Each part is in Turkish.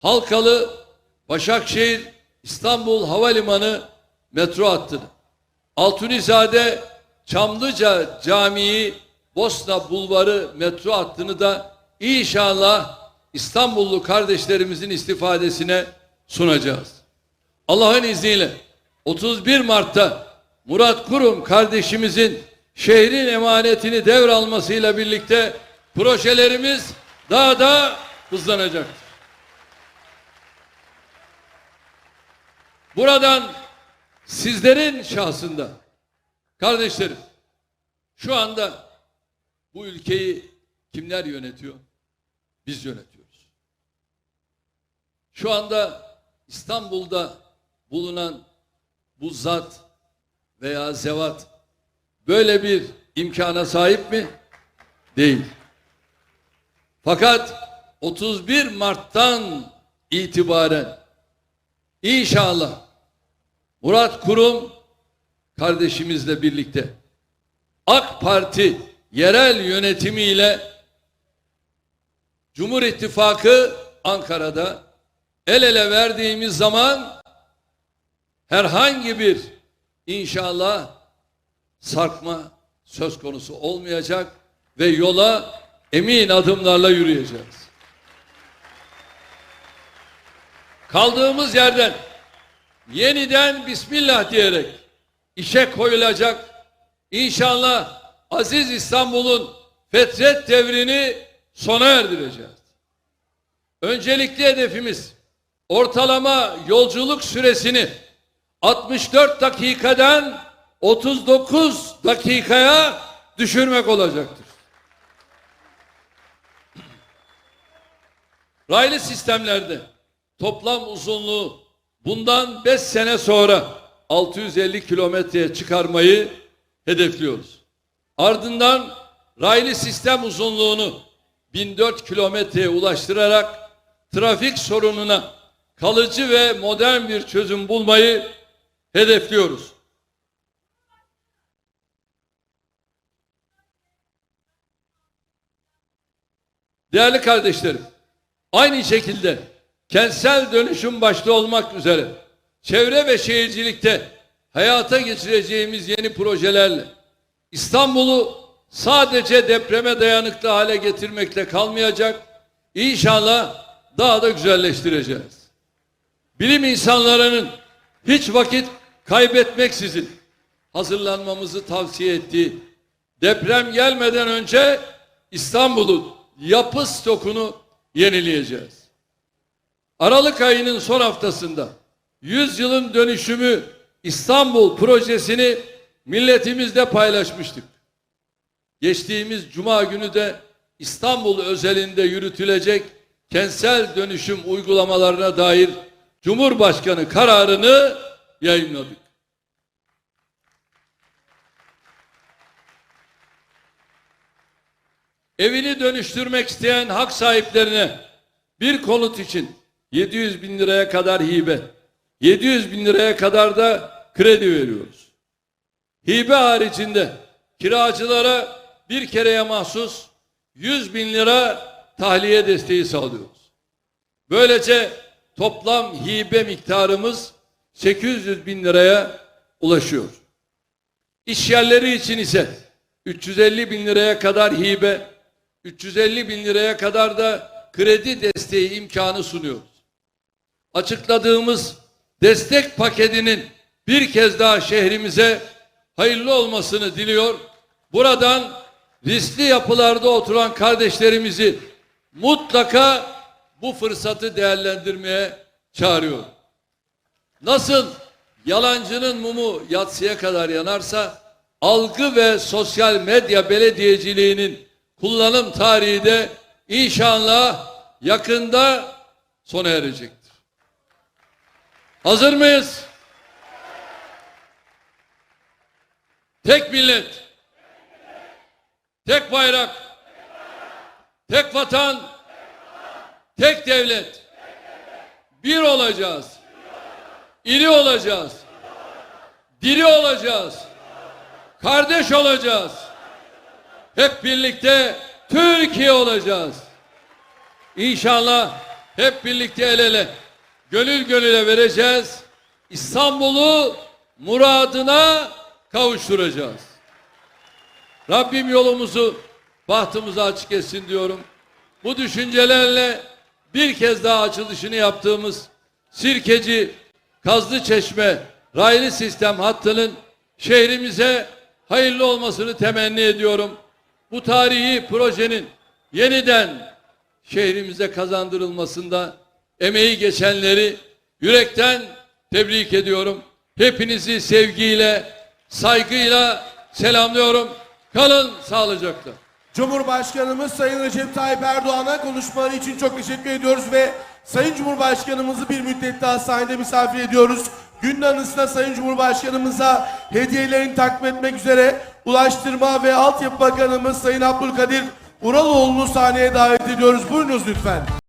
Halkalı, Başakşehir, İstanbul Havalimanı metro hattını, Altunizade, Çamlıca Camii, Bosna Bulvarı metro hattını da inşallah İstanbullu kardeşlerimizin istifadesine sunacağız. Allah'ın izniyle 31 Mart'ta Murat Kurum kardeşimizin şehrin emanetini devralmasıyla birlikte projelerimiz daha da hızlanacaktır. Buradan sizlerin şahsında kardeşlerim şu anda bu ülkeyi kimler yönetiyor? Biz yönetiyoruz. Şu anda İstanbul'da bulunan bu zat veya zevat böyle bir imkana sahip mi? Değil. Fakat 31 Mart'tan itibaren inşallah Murat Kurum kardeşimizle birlikte AK Parti yerel yönetimiyle Cumhur İttifakı Ankara'da el ele verdiğimiz zaman herhangi bir inşallah sarkma söz konusu olmayacak ve yola emin adımlarla yürüyeceğiz. Kaldığımız yerden yeniden Bismillah diyerek işe koyulacak inşallah Aziz İstanbul'un fetret devrini sona erdireceğiz. Öncelikli hedefimiz ortalama yolculuk süresini 64 dakikadan 39 dakikaya düşürmek olacaktır. Raylı sistemlerde toplam uzunluğu bundan 5 sene sonra 650 kilometreye çıkarmayı hedefliyoruz. Ardından raylı sistem uzunluğunu 1004 kilometreye ulaştırarak trafik sorununa kalıcı ve modern bir çözüm bulmayı hedefliyoruz. Değerli kardeşlerim, aynı şekilde kentsel dönüşüm başta olmak üzere çevre ve şehircilikte hayata geçireceğimiz yeni projelerle İstanbul'u sadece depreme dayanıklı hale getirmekle kalmayacak, İnşallah daha da güzelleştireceğiz. Bilim insanlarının hiç vakit kaybetmeksizin hazırlanmamızı tavsiye ettiği deprem gelmeden önce İstanbul'un yapı stokunu yenileyeceğiz. Aralık ayının son haftasında 100 yılın dönüşümü İstanbul projesini milletimizle paylaşmıştık. Geçtiğimiz cuma günü de İstanbul özelinde yürütülecek kentsel dönüşüm uygulamalarına dair Cumhurbaşkanı kararını yayınladık. Evini dönüştürmek isteyen hak sahiplerine bir konut için 700 bin liraya kadar hibe, 700 bin liraya kadar da kredi veriyoruz. Hibe haricinde kiracılara bir kereye mahsus 100 bin lira tahliye desteği sağlıyoruz. Böylece toplam hibe miktarımız 800 bin liraya ulaşıyor. İş yerleri için ise 350 bin liraya kadar hibe, 350 bin liraya kadar da kredi desteği imkanı sunuyoruz. Açıkladığımız destek paketinin bir kez daha şehrimize hayırlı olmasını diliyor. Buradan riskli yapılarda oturan kardeşlerimizi mutlaka bu fırsatı değerlendirmeye çağırıyor. Nasıl yalancının mumu yatsıya kadar yanarsa algı ve sosyal medya belediyeciliğinin kullanım tarihi de inşallah yakında sona erecektir. Hazır mıyız? Tek millet, tek bayrak, tek vatan, tek devlet. Bir olacağız. İri olacağız. Diri olacağız. Kardeş olacağız. Hep birlikte Türkiye olacağız. İnşallah hep birlikte el ele, gönül gönüle vereceğiz. İstanbul'u muradına kavuşturacağız. Rabbim yolumuzu, bahtımızı açık etsin diyorum. Bu düşüncelerle bir kez daha açılışını yaptığımız Sirkeci Kazlı Çeşme raylı sistem hattının şehrimize hayırlı olmasını temenni ediyorum. Bu tarihi projenin yeniden şehrimize kazandırılmasında emeği geçenleri yürekten tebrik ediyorum. Hepinizi sevgiyle, saygıyla selamlıyorum. Kalın sağlıcakla. Cumhurbaşkanımız Sayın Recep Tayyip Erdoğan'a konuşmaları için çok teşekkür ediyoruz ve Sayın Cumhurbaşkanımızı bir müddet daha sahnede misafir ediyoruz. Günün anısına Sayın Cumhurbaşkanımıza hediyelerini takdim etmek üzere Ulaştırma ve Altyapı Bakanımız Sayın Abdülkadir Uraloğlu'nu sahneye davet ediyoruz. Buyurunuz lütfen.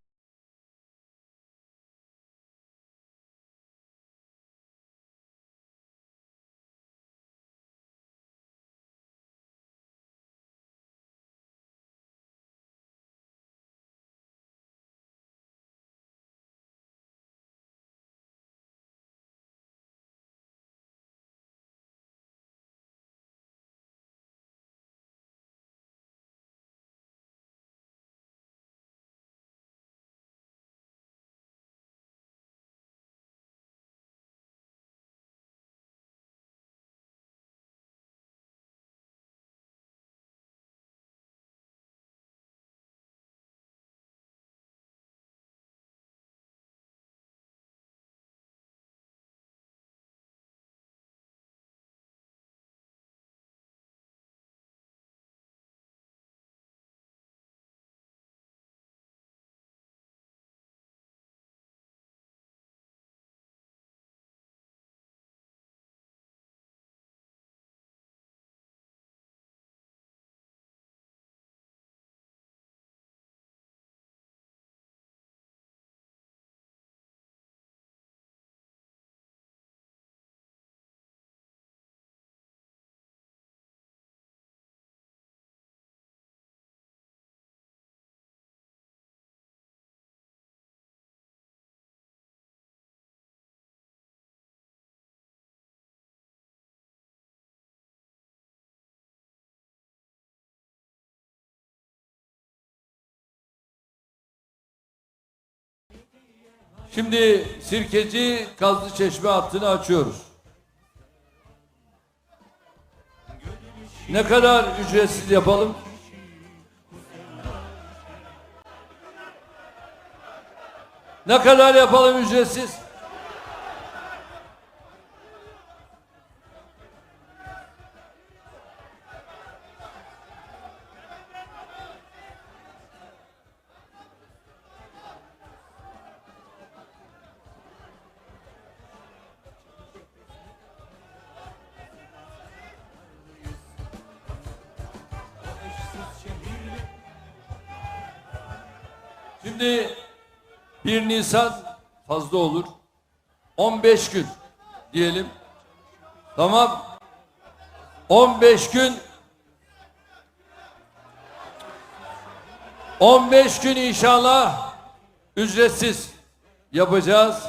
Şimdi Sirkeci Kazlı Çeşme hattını açıyoruz. Ne kadar ücretsiz yapalım? Ne kadar yapalım ücretsiz? Şimdi 1 Nisan fazla olur. 15 gün diyelim. Tamam. 15 gün 15 gün inşallah ücretsiz yapacağız.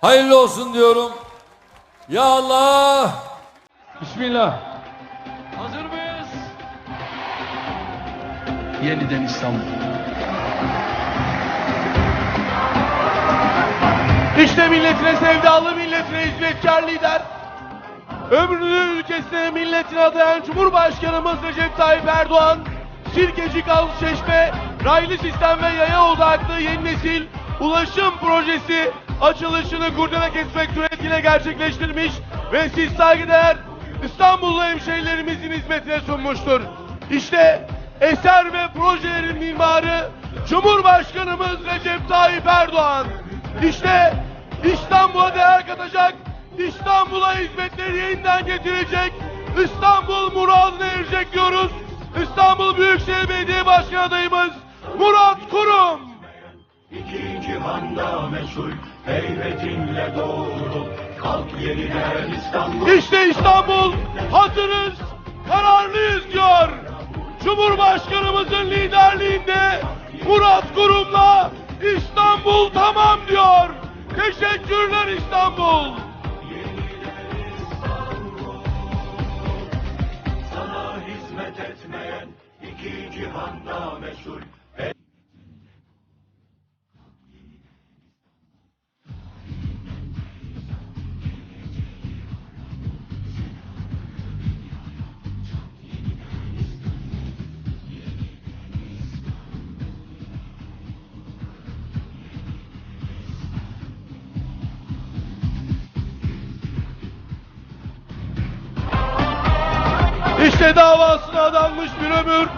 Hayırlı olsun diyorum. Ya Allah. Bismillah. Hazır mıyız? Yeniden İstanbul. İşte milletine sevdalı, milletine hizmetkar lider. Ömrünü ülkesine milletine adayan Cumhurbaşkanımız Recep Tayyip Erdoğan, Sirkeci Çeşme, raylı sistem ve yaya odaklı yeni nesil ulaşım projesi açılışını kurdele kesmek suretiyle gerçekleştirmiş ve siz saygıdeğer İstanbullu hemşehrilerimizin hizmetine sunmuştur. İşte eser ve projelerin mimarı Cumhurbaşkanımız Recep Tayyip Erdoğan. İşte İstanbul'a değer katacak, İstanbul'a hizmetleri yeniden getirecek, İstanbul muradına erecek diyoruz. İstanbul Büyükşehir Belediye Başkanı adayımız Murat Kurum. İki cihanda meşhur heybetinle doğdu Kalk yeniden İstanbul İşte İstanbul hazırız, kararlıyız diyor. Cumhurbaşkanımızın liderliğinde Murat Kurum'la İstanbul tamam diyor. Teşekkürler İstanbul. Sana hizmet etmeyen iki cihanda mesul. İşte davasına adanmış bir ömür.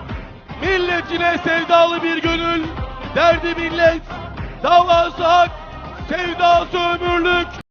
Milletine sevdalı bir gönül. Derdi millet, davası hak, sevdası ömürlük.